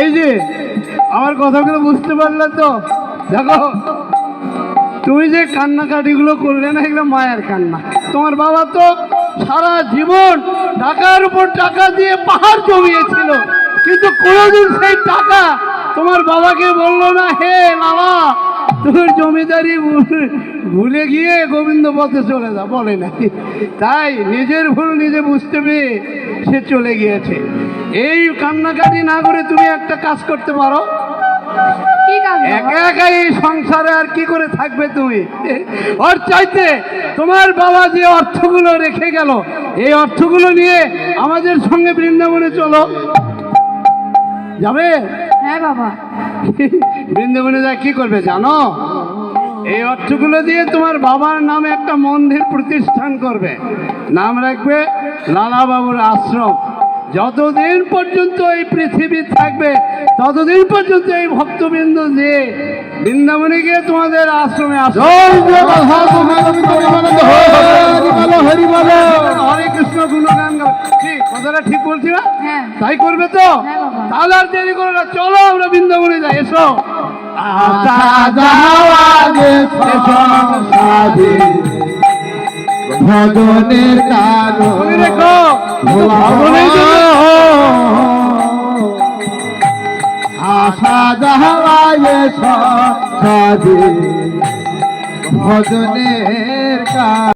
এই যে, আমার কথাগুলো বুঝতে পারলে তো? দেখো, তুমি যে কান্নাকাটিগুলো করলে না, এগুলো মায়ের কান্না। তোমার বাবা তো সারা জীবন টাকার উপর টাকা দিয়ে পাহাড় জমিয়েছিল। কিন্তু কোনোদিন সেই টাকা তোমার বাবাকে বলল না হে বাবা তোর জমিদারি ভুলে গিয়ে গোবিন্দ পথে চলে যা। বলে না। তাই নিজের ভুল নিজে বুঝতে পেরে সে চলে গিয়েছে। এই কান্নাকাটি না করে তুমি একটা কাজ করতে পারো। কি একা একা এই সংসারে আর কি করে থাকবে তুমি? ওর চাইতে তোমার বাবা যে অর্থগুলো রেখে গেল এই অর্থগুলো নিয়ে আমাদের সঙ্গে বৃন্দাবনে চলো। যাবে? হ্যাঁ বাবা। বৃন্দাবনে যা কি করবে জানো? এই অর্থগুলো দিয়ে তোমার বাবার নামে একটা মন্দির প্রতিষ্ঠান করবে। নাম রাখবে লালা বাবুর আশ্রম। যতদিন পর্যন্ত এই পৃথিবী থাকবে ততদিন পর্যন্ত এই ভক্তবৃন্দ যে বৃন্দাবনে গিয়ে তোমাদের আশ্রমে আসবে। কথাটা ঠিক বলছি না? হ্যাঁ। তাই করবে তো? হ্যাঁ তাহলে আর দেরি করো না। চলো আমরা বৃন্দাবনে যাই এসো। কারণ রেখো। আশা ভজনের কারণ